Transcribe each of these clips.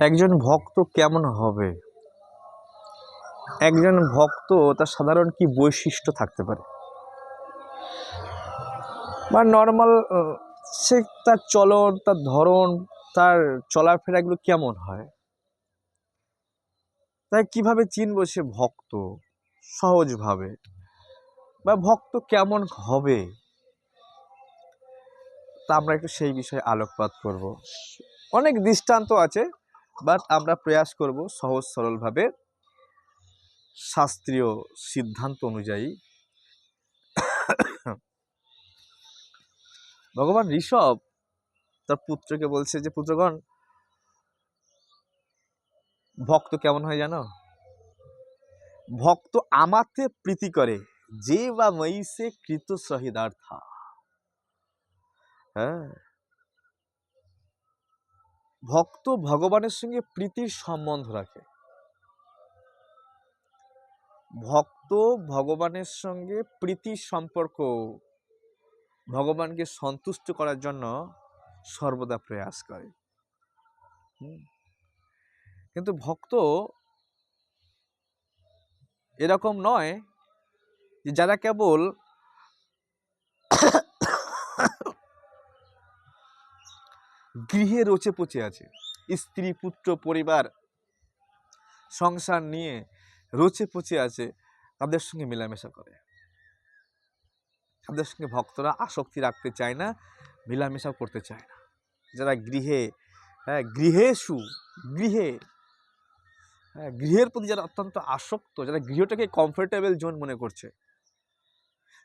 একজন ভক্ত কেমন হবে? একজন ভক্ত তার সাধারণ কি বৈশিষ্ট্য থাকতে পারে? বা নর্মাল সে তার চলন, তার ধরন, তার চলাফেরাগুলো কেমন হয়? তাই কীভাবে চিনবো সে ভক্ত সহজভাবে? বা ভক্ত কেমন হবে? তা আমরা একটু সেই বিষয়ে আলোকপাত করব। অনেক দৃষ্টান্ত আছে। বাট আমরা প্রয়াস করব সহজ সরলভাবে শাস্ত্রীয় সিদ্ধান্ত অনুযায়ী। ভগবান ঋষভ তার পুত্রকে বলছে যে, পুত্রগণ, ভক্ত কেমন হয় জানো? ভক্ত আমাতে প্রীতি করে, যে বা ময়ীসে কৃত সহিদার্থা হ্যাঁ? ভক্ত ভগবানের সঙ্গে প্রীতির সম্বন্ধ রাখে ভক্ত ভগবানের সঙ্গে প্রীতির সম্পর্ক ভগবানকে সন্তুষ্ট করার জন্য সর্বদা প্রয়াস করে। কিন্তু ভক্ত এরকম নয় যে যারা কেবল গৃহে রচে পচে আছে। স্ত্রী, পুত্র, পরিবার, সংসার নিয়ে রচে পচে আছে, তাদের সঙ্গে মেলামেশা করে। তাদের সঙ্গে ভক্তরা আসক্তি রাখতে চায় না মেলামেশা করতে চায় না। যারা গৃহে হ্যাঁ গৃহেশু, গৃহে হ্যাঁ গৃহের প্রতি যারা অত্যন্ত আসক্ত, যারা গৃহটাকে কমফোর্টেবল জোন মনে করছে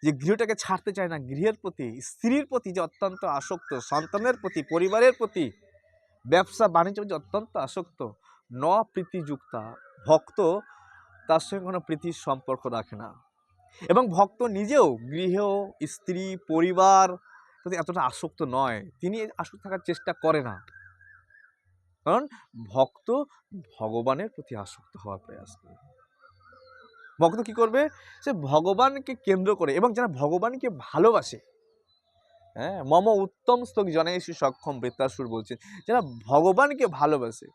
যে গৃহটাকে ছাড়তে চায় না, গৃহের প্রতি, স্ত্রীর প্রতি যে অত্যন্ত আসক্ত, সন্তানের প্রতি, পরিবারের প্রতি ব্যবসা বাণিজ্য যে অত্যন্ত আসক্ত ন প্রীতিযুক্তা ভক্ত তার সঙ্গে কোনো প্রীতির সম্পর্ক রাখে না। এবং ভক্ত নিজেও গৃহ, স্ত্রী, পরিবার প্রতি এতটা আসক্ত নয়। তিনি আসক্ত থাকার চেষ্টা করে না। কারণ ভক্ত ভগবানের প্রতি আসক্ত হওয়ার প্রয়াস করে। ভক্ত কি করবে? সে ভগবানকে কেন্দ্র করে এবং যারা ভগবানকে ভালোবাসে হ্যাঁ মম উত্তম স্তক জনেশু সক্ষম বৃত্তাসুর বলছেন, যারা ভগবানকে ভালোবাসে,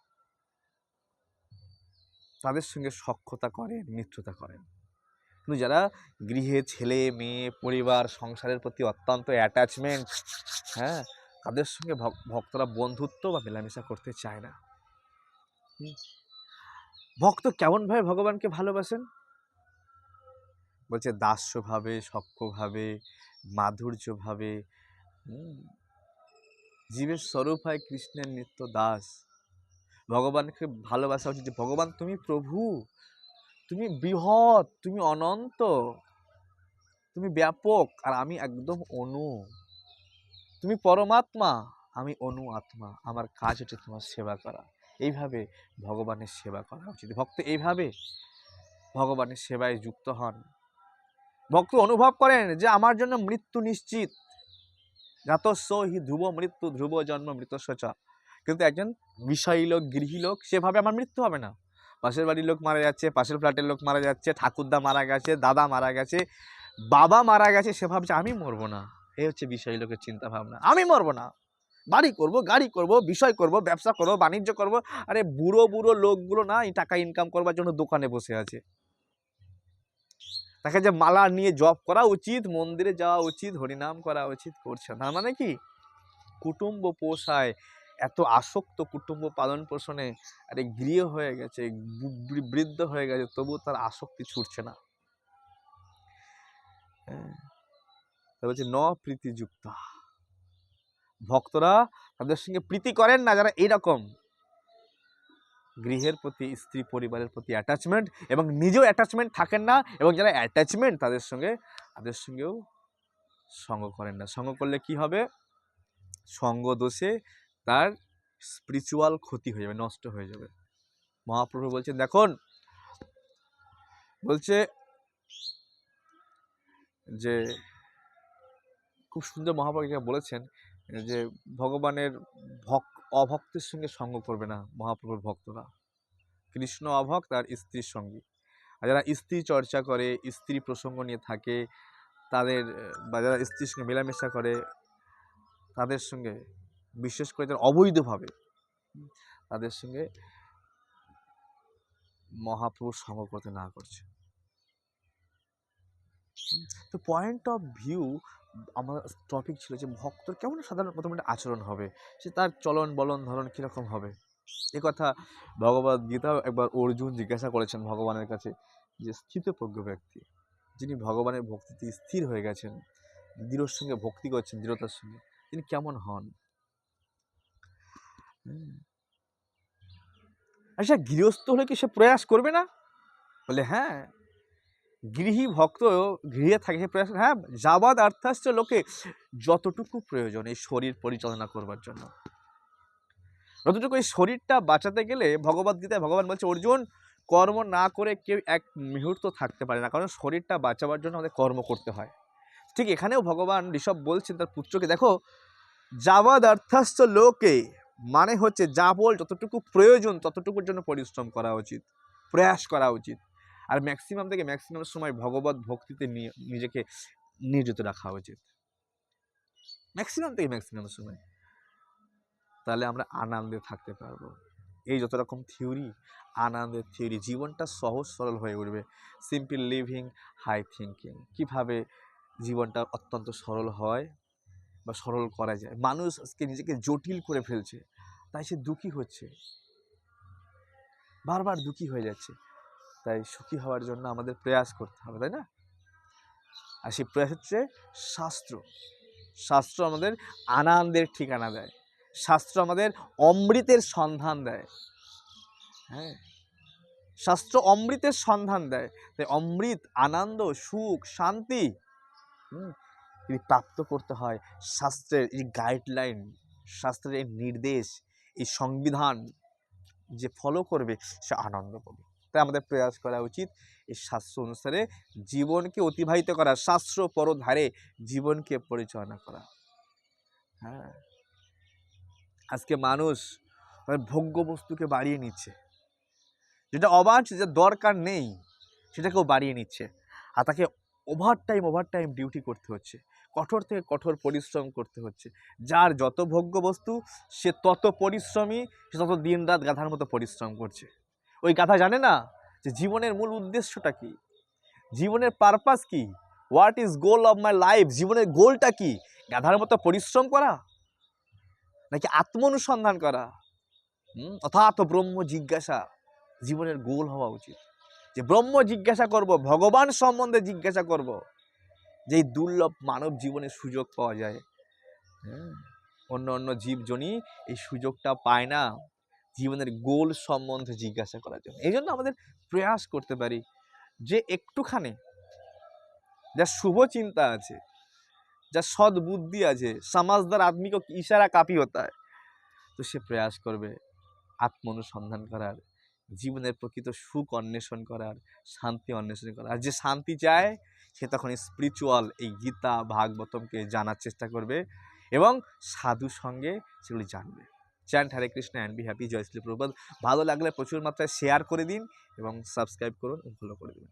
তাদের সঙ্গে সক্ষতা করেন, মিত্রতা করেন। কিন্তু যারা গৃহে ছেলে, মেয়ে, পরিবার, সংসারের প্রতি অত্যন্ত অ্যাটাচমেন্ট হ্যাঁ তাদের সঙ্গে ভক্তরা বন্ধুত্ব বা মেলামেশা করতে চায় না। ভক্ত কেমনভাবে ভগবানকে ভালোবাসেন? বলছে দাস্যভাবে সক্ষভাবে মাধুর্যভাবে। জীবের স্বরূপ হয় কৃষ্ণের নিত্য দাস। ভগবানকে ভালোবাসা উচিত যে, ভগবান, তুমি প্রভু। তুমি বৃহৎ। তুমি অনন্ত। তুমি ব্যাপক। আর আমি একদম অনু। তুমি পরমাত্মা। আমি অনু আত্মা। আমার কাজ হচ্ছে তোমার সেবা করা। এইভাবে ভগবানের সেবা করা উচিত। ভক্ত এইভাবে ভগবানের সেবায় যুক্ত হন। ভক্ত অনুভব করেন যে আমার জন্য মৃত্যু নিশ্চিত। জাতস্য হি ধ্রুব মৃত্যু, ধ্রুব জন্ম মৃত সচা কিন্তু একজন বিষয়ী লোক, গৃহী লোক, সেভাবে আমার মৃত্যু হবে না। পাশের বাড়ির লোক মারা যাচ্ছে, পাশের ফ্ল্যাটের লোক মারা যাচ্ছে, ঠাকুরদা মারা গেছে, দাদা মারা গেছে, বাবা মারা গেছে, সে ভাবছে আমি মরবো না। এই হচ্ছে বিষয়ী লোকের চিন্তা ভাবনা। আমি মরবো না। বাড়ি করব, গাড়ি করব, বিষয় করব, ব্যবসা করব, বাণিজ্য করব। আরে বুড়ো বুড়ো লোকগুলো না এই টাকা ইনকাম করবার জন্য দোকানে বসে আছে। তাকে যে মালা নিয়ে জব করা উচিত, মন্দিরে যাওয়া উচিত, হরিনাম করা উচিত করছে না। মানে কি? কুটুম্ব পোষায়, এত আসক্ত কুটুম্ব পালন পোষণে আরে গৃহ হয়ে গেছে বৃদ্ধ হয়ে গেছে তবু তার আসক্তি ছুটছে না। হ্যাঁ। বলছে, ন প্রীতিযুক্তা। ভক্তরা তাদের সঙ্গে প্রীতি করেন না, যারা এইরকম গৃহের প্রতি, স্ত্রী পরিবারের প্রতি অ্যাটাচমেন্ট এবং নিজেও অ্যাটাচমেন্ট থাকেন না এবং যারা অ্যাটাচমেন্ট তাদের সঙ্গে, তাদের সঙ্গেও সঙ্গ করেন না। সঙ্গ করলে কি হবে? সঙ্গ দোষে তার স্পিরিচুয়াল ক্ষতি হয়ে যাবে, নষ্ট হয়ে যাবে। মহাপ্রভু বলছেন, দেখুন, বলছে যে, খুব সুন্দর মহাপ্রভু বলেছেন যে, ভগবানের ভক অভক্তের সঙ্গে সঙ্গ করবে না মহাপ্রভুর ভক্তরা। কৃষ্ণ অভক্ত আর স্ত্রীর সঙ্গী। আর যারা স্ত্রী চর্চা করে, স্ত্রী প্রসঙ্গ নিয়ে থাকে, তাদের, বা যারা স্ত্রীর সঙ্গে মেলামেশা করে, তাদের সঙ্গে, বিশেষ করে যারা অবৈধভাবে, তাদের সঙ্গে মহাপ্রভুর সঙ্গ করতে না করছে। তো পয়েন্ট অফ ভিউ আমার টপিক ছিল যে ভক্তর কেমন সাধারণ মোটামুটি আচরণ হবে? সে তার চলন বলন ধরন কীরকম হবে? এ কথা ভগবদ গীতা একবার অর্জুন জিজ্ঞাসা করেছেন ভগবানের কাছে যে স্থিতপ্রজ্ঞ ব্যক্তি, যিনি ভগবানের ভক্তিতে স্থির হয়ে গেছেন, দৃঢ়র সঙ্গে ভক্তি করছেন, দৃঢ়তার সঙ্গে, তিনি কেমন হন। আচ্ছা গৃহস্থ হলে কি সে প্রয়াস করবে না? বলে হ্যাঁ। গৃহী ভক্ত গৃহে থাকে। হ্যাঁ যাবাদ অর্থাশ্চ লোকে যতটুকু প্রয়োজন এই শরীর পরিচালনা করবার জন্য। যতটুকু এই শরীরটা বাঁচাতে গেলে ভগবদ গীতায় ভগবান বলছে, অর্জুন, কর্ম না করে কেউ এক মুহূর্ত থাকতে পারে না। কারণ শরীরটা বাঁচাবার জন্য আমাদের কর্ম করতে হয়। ঠিক এখানেও ভগবান ঋষভ বলছেন তার পুত্রকে, দেখো যাবাদ অর্থাশ্চ লোকে মানে হচ্ছে যা বল যতটুকু প্রয়োজন ততটুকুর জন্য পরিশ্রম করা উচিত, প্রয়াস করা উচিত। আর ম্যাক্সিমাম থেকে ম্যাক্সিমাম সময় ভগবত ভক্তিতে নিয়ে নিজেকে নিয়োজিত রাখা উচিত। ম্যাক্সিমাম থেকে ম্যাক্সিমাম সময়। তাহলে আমরা আনন্দে থাকতে পারব। এই যত রকম থিওরি আনন্দের থিওরি জীবনটা সহজ সরল হয়ে উঠবে। সিম্পল লিভিং হাই থিঙ্কিং কীভাবে জীবনটা অত্যন্ত সরল হয় বা সরল করা যায়? মানুষ আজকে নিজেকে জটিল করে ফেলছে। তাই সে দুঃখী হচ্ছে। বারবার দুঃখী হয়ে যাচ্ছে। তাই সুখী হওয়ার জন্য আমাদের প্রয়াস করতে হবে, তাই না? আর সেই প্রয়াস হচ্ছে শাস্ত্র। শাস্ত্র আমাদের আনন্দের ঠিকানা দেয়। শাস্ত্র আমাদের অমৃতের সন্ধান দেয়। হ্যাঁ? শাস্ত্র অমৃতের সন্ধান দেয়। তাই অমৃত, আনন্দ, সুখ, শান্তি এটি প্রাপ্ত করতে হয়, শাস্ত্রের এই গাইডলাইন শাস্ত্রের এই নির্দেশ, এই সংবিধান যে ফলো করবে, সে আনন্দ পাবে। তাই আমাদের প্রয়াস করা উচিত। এই শাস্ত্র অনুসারে জীবনকে অতিবাহিত করা, শাস্ত্র পরধারে জীবনকে পরিচালনা করা। হ্যাঁ। আজকে মানুষ ভোগ্য বস্তুকে বাড়িয়ে নিচ্ছে। যেটা অবাঞ্ছ যেটা দরকার নেই, সেটাকেও বাড়িয়ে নিচ্ছে। আর তাকে over time over time duty করতে হচ্ছে। কঠোর থেকে কঠোর পরিশ্রম করতে হচ্ছে। যার যত ভোগ্য বস্তু, সে তত পরিশ্রমী, সে তত দিন রাত গাধার মতো পরিশ্রম করছে। ওই গাধা জানে না যে জীবনের মূল উদ্দেশ্যটা কি? জীবনের পারপাস কি? What is goal of my life জীবনের গোলটা কি? গাধার মতো পরিশ্রম করা? নাকি আত্ম অনুসন্ধান করা অর্থাৎ ব্রহ্ম জিজ্ঞাসা। জীবনের গোল হওয়া উচিত। যে ব্রহ্ম জিজ্ঞাসা করব, ভগবান সম্বন্ধে জিজ্ঞাসা করব, যেই দুর্লভ মানব জীবনে সুযোগ পাওয়া যায়। অন্য অন্য জীবজনই এই সুযোগটা পায় না। জীবনের গোল সম্বন্ধে জিজ্ঞাসা করার জন্য। এই জন্য আমাদের প্রয়াস করতে পারি যে একটুখানি যা শুভ চিন্তা আছে, যা সৎ বুদ্ধি আছে, সমাজদার আদমি কো ইশারা কাফি হতা है তো সে প্রয়াস করবে আত্ম অনুসন্ধান করার, জীবনের প্রকৃত সুখ অন্বেষণ করার, শান্তি অন্বেষণ করার। আর যে শান্তি চায়, সে তখন স্পিরিচুয়াল এই গীতা, ভাগবতমকে জানার চেষ্টা করবে এবং সাধু সঙ্গে সেগুলি জানবে। Chant Hare Krishna and be happy জয় শ্রী প্রভুপাদ। ভালো লাগলে প্রচুর মাত্রায় শেয়ার করে দিন এবং সাবস্ক্রাইব করুন ফলো করে দিন